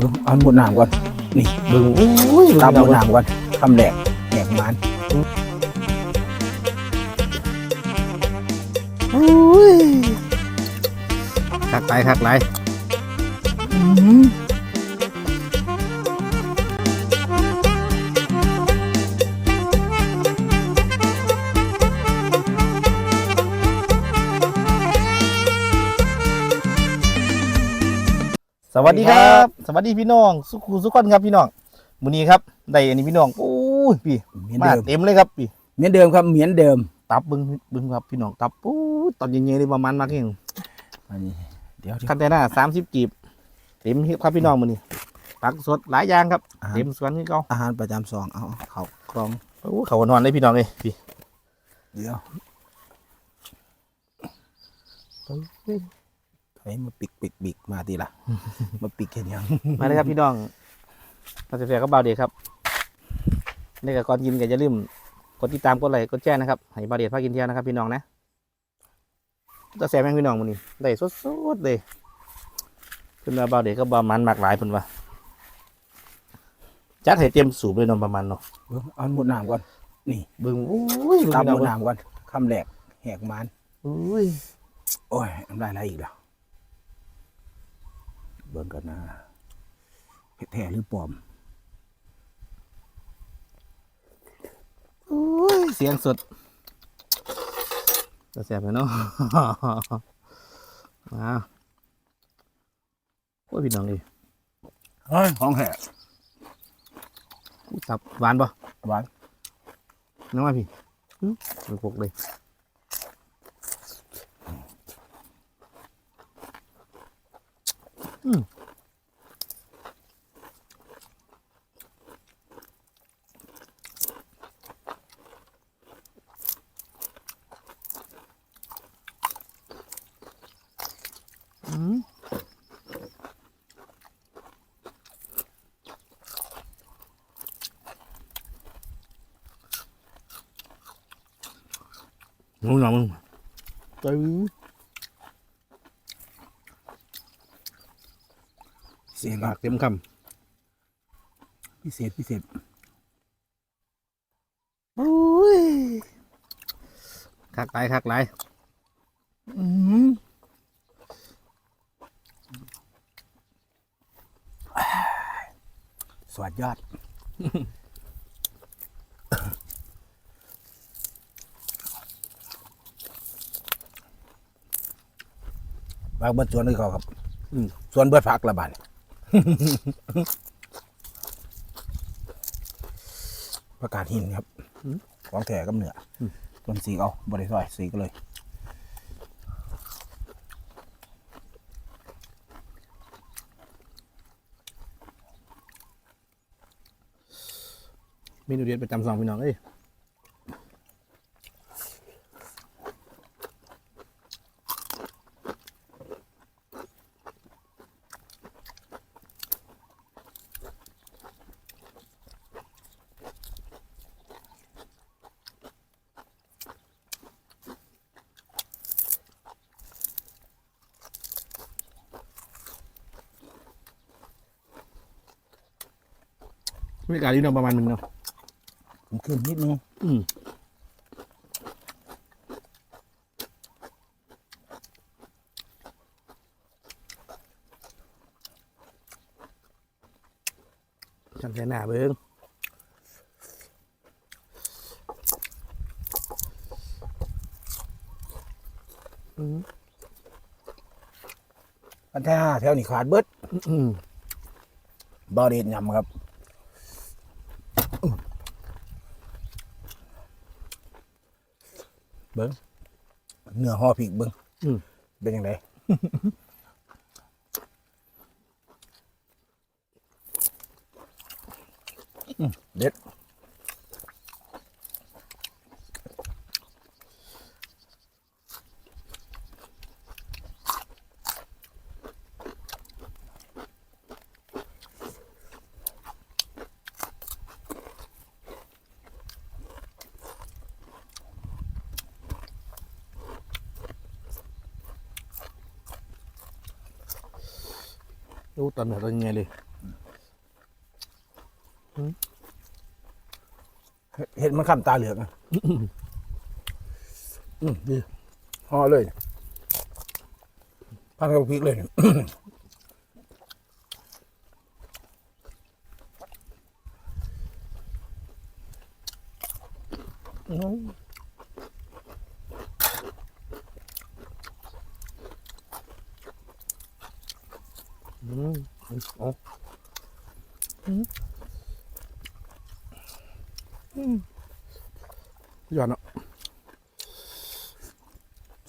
เบิ่งเอาหมดน้ำก่อน นี่เบิ่งโอ้ยตามหมดน้ำก่อนคำแรกแหกมันโอ้ยคักหลายคักหล สวัสดีครับ สวัสดีพี่น้อง สุขุสุขคนครับพี่น้องมื้อนี้ครับได้อันนี้พี่น้องโอ้ยพี่เหมือนมาเดิมเต็มเลยครับพี่เหมือนเดิมครับเหมือนเดิม ตับเบิ่งเบิ่งครับพี่น้องตับโอ้ยตอนเย็นๆเลยประมาณมากเองอันนี้เดี๋ยวเดี๋ยวคันแต่หน้า30กีบเต็มครับพี่น้องมื้อนี้ผักสดหลายอย่างครับอาหารเต็มสวนคือเก่าอาหารประจำซองเอาเขากรองโอ้เขานอนเลยพี่น้องเอ้ยพี่เดี๋ยว ไอ้มาปิกปิกปิกมาทีละมาปิกแค่นี้มาเลยครับพี่น้องมาเสียกับเบาเดียครับนี่ก็ก่อนกินก็อย่าลืมกดติดตามกดไลค์กดแชร์นะครับให้เบาเดียพากินเที่ยวนะครับ พี่น้องนะตัวแซ่บแม่งพี่น้องมื้อนี้ได้สดๆเลยเพิ่นว่าเบาเดียก็บ่มันมากหลายเพิ่นว่าจัดให้เต็มสูบเลยเนอนประมาณเนาะเบิ่งเอาหมดน้ำก่อนนี่เบิ่งโอ้ยเบิ่งตามพี่หมน้องดเบิ่งน้ำก่อนคำแรกแหกมันโอ้ยโอ้ยน้ำลายไหลอีกแล้ว เบิ่งกันนะเผ็ดแท้หรือปลอมโอ้ยเสียงสดตัวแซ่บเลยเนาะมาโอ้ยพี่น้องเอ้ยเฮ้ยของแท้อู้ตับหวานปะหวานน้ำมาพี่อื้อเป็นพกเลย อืมอืมงูหนองมึงตื้อ พิ เศษคปารักบเต็มคพิเศษพิเศษำโอ้ยคักหลายคักหลายอืมสวัสดยอดบางเบิดสวนคือเขาครับอืมสวนเบิดผักละบาด ประกาศหินครับของแถกับเหนือต้นสีเอาบริสุทธิ์สีก็เลยเมนูเด็ดประจำสองพี่น้องเอ้ย บรรยากาศดีเนาะประมาณหนึ่งเนาะผมขึ้นนิดนึงอืมจำใส่หน้าเบิ้งอืมอันที่ห้าแถวนี้ขาดเบิดอืมบอเดนยำครับ บิ้งเนื้อห่อพริกเบิ้งอืมเป็นยังไงอืมเด็ด อู้ตอนไหนตอนยังไงเลยเห็ดมันขำตาเหลืองอะอืมดีห่อเลยพันกับพริกเลย ยอดเนาะ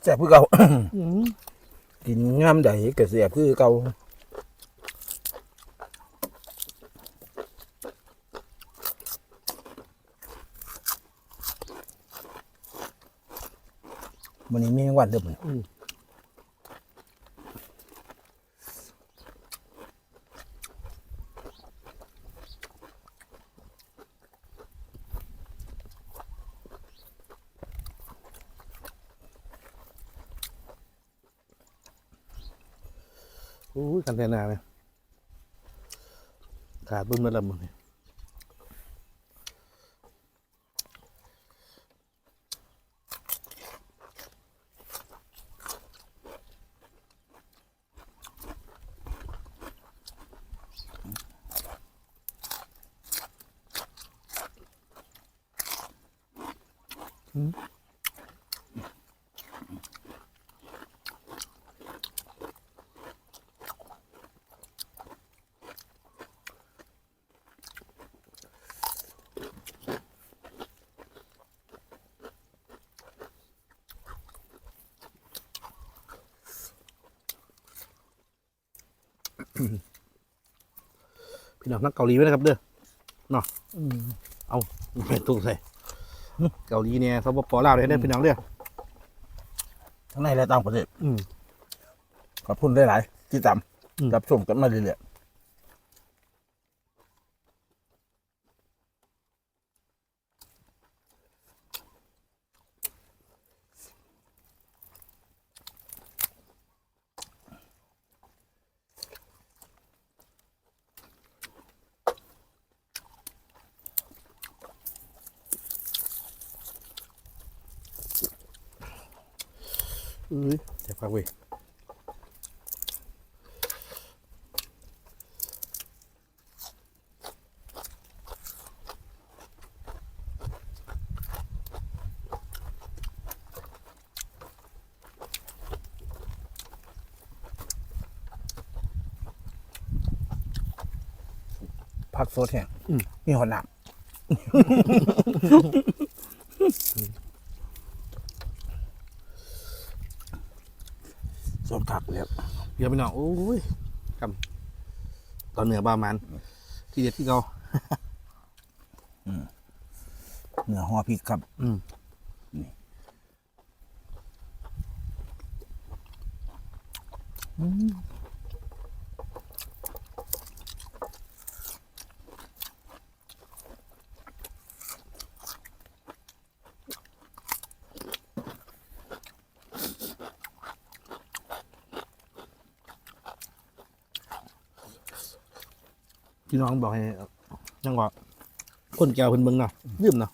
แซ่บคือเก่ากินงามใดก็แซ่บคือเก่าวันนี้มีวันเด้อมัน อ้ยกันแต่นาเลยขาดบึ้งเมื่อละมึงเนี่ พี่น้องนักเกาหลีไว้นะครับเด้อเนาะเอาไม่ถูกใส่เกาหลีเนี่ยสปปลาวเลยเด้อพี่น้องเด้อทั้งในและต่างประเทศอืมขอบคุณหลายๆที่ตามอืมรับชมกันมาเรื่อย เอ้ยแซ่บมากเว้ยๆผักโซดแห้งอืมมีหอดน้ำสดผัก แล้วเดี๋ยวพี่น้องโอ้ยกำตอนเหนือบ้ามันที่เด็ดที่เขาเนื้อห่อพริกครับ อืม พี่น้องบอกให้ยังว่าคนแก้วเพิ่นเบิ่งเนาะยืมเนาะ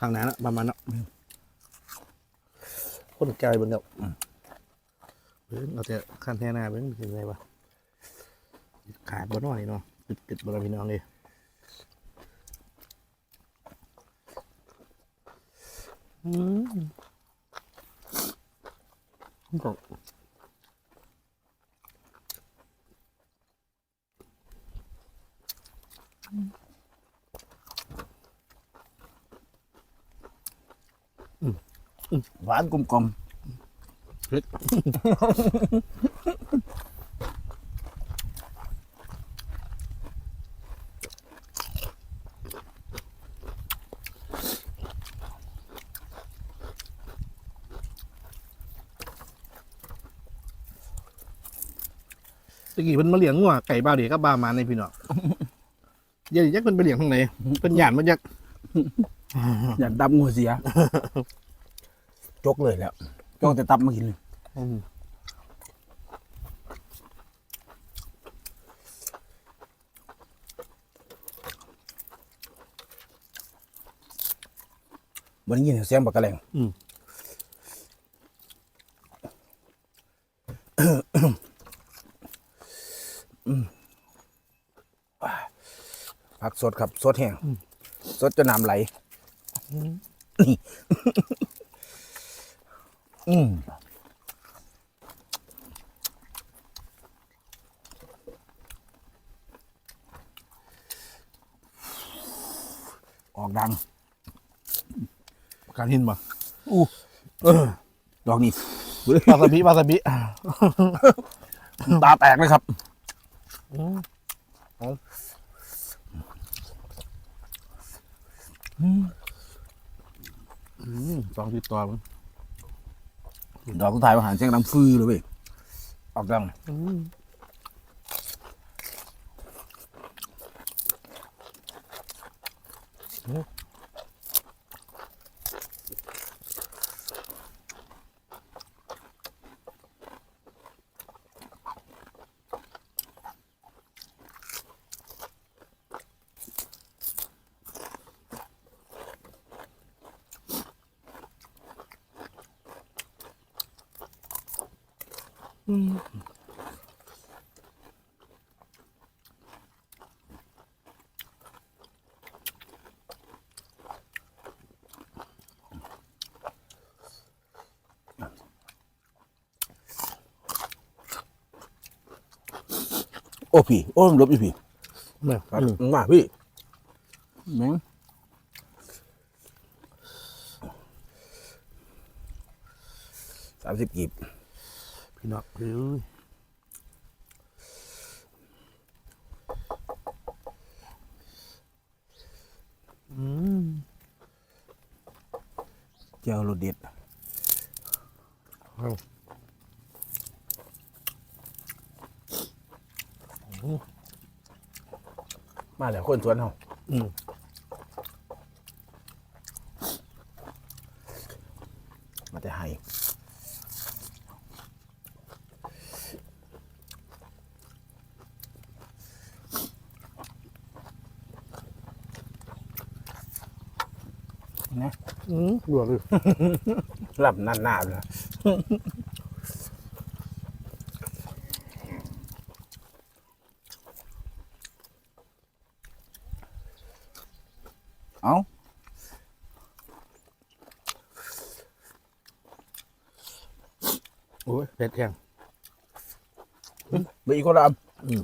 ข้างหน้านะประมาณเนาะคนแก้วเบิ่งเนาะเบิ่งเอาแต่ขั้นแท้หน้าเบิ่งเป็นไงวะขาดบ่น้อยเนาะติดๆบ่ล่ะพี่น้องเลยอืมมันก็ หวานกลมเผ็ดตะกี้เพิ่นมาเลี้ยงงัวไก่บ้าวเดียกับบ้ามันในพี่น้องเดี๋ยวนี้จักเพิ่นไปเลี้ยงทางไหนเพิ่นหยานมาจากๆอย่าดับงูเสีย จกเลยแล้วจกแต่ตับมากินเลยวันนี้ยินเสียงปากกะแลงผักสดครับ สดแห้งสดจะน้ำไหล อืมออกดัง การหินบ่อู้เออดอกนี้วาซาบิวาซาบิตาแตกเลยครับอืมสองติดต่อมัน ดอกสุดท้ายอาหารเสียงดังฟือเลยเว้ยออกดังอื โอ้พี่ โอ้ลบอยู่พี่เนี่ยครับอืมมาพี่แม่งสามสิบกีบ พี่น้องเอ้ยอืมเจ้ารสเด็ดเอามาแล้วคนสวนเฮาอืมมาแต่ให้ นะอืมดวเลยรับนานๆเลยเอาโอ้ยเผ็ดแข็งไปอีกคนละอันอืม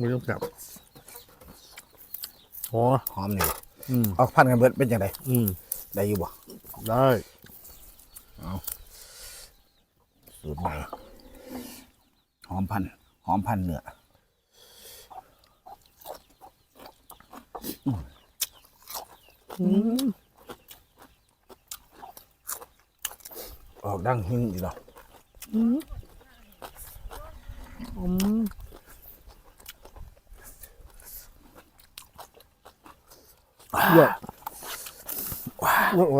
ไม่ต้องจับโอ้หอมนี่อืมเอาพันกันเบิดเป็นยังไงอืมได้อยู่บ่ได้สูตรใหม่หอมพันหอมพันเนื้ออืมออกดังหิ้งอีกแล้วอืมอืม เยอะว้าวอ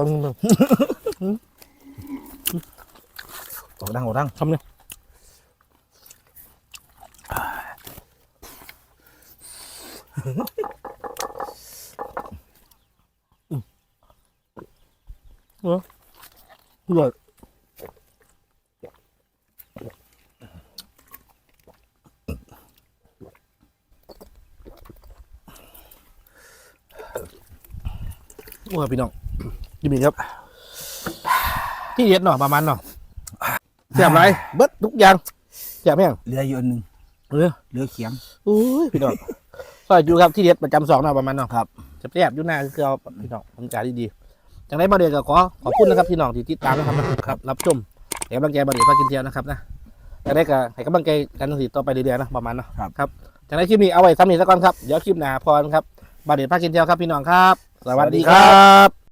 อ กดังออกดังทำเนี่ยเออเยอะว่าพี่น้องยินดีครับที่เด็ดเนาะประมาณเนาะเสียบไรเบิดทุกอย่างเสียบไหมยังเหลืออยู่อันหนึ่งเออเหลือเขียงอุ้ยพี่น้องซอยอยู่ครับที่เด็ดประจำสองเนาะประมาณเนาะครับจะแซ่บอยู่หน้าคือเอาพี่น้องบรรยากาศดีๆจังได้มาเดียวก็ขอขอบคุณนะครับพี่น้องที่ติดตามนะครับนะครับ รับชมให้กำลังใจบาเดียวพากินเที่ยวนะครับนะจังได้ก็ให้กำลังใจกันสิต่อไปเรื่อยๆนะประมาณเนาะครับครับจังได้คลิปนี้เอาไว้ซ้ำนี้ซะก่อนครับเดี๋ยวคลิปหน้าพรครับบาเดียวพากินเที่ยวครับพี่น้องครับ สวัสดีครับ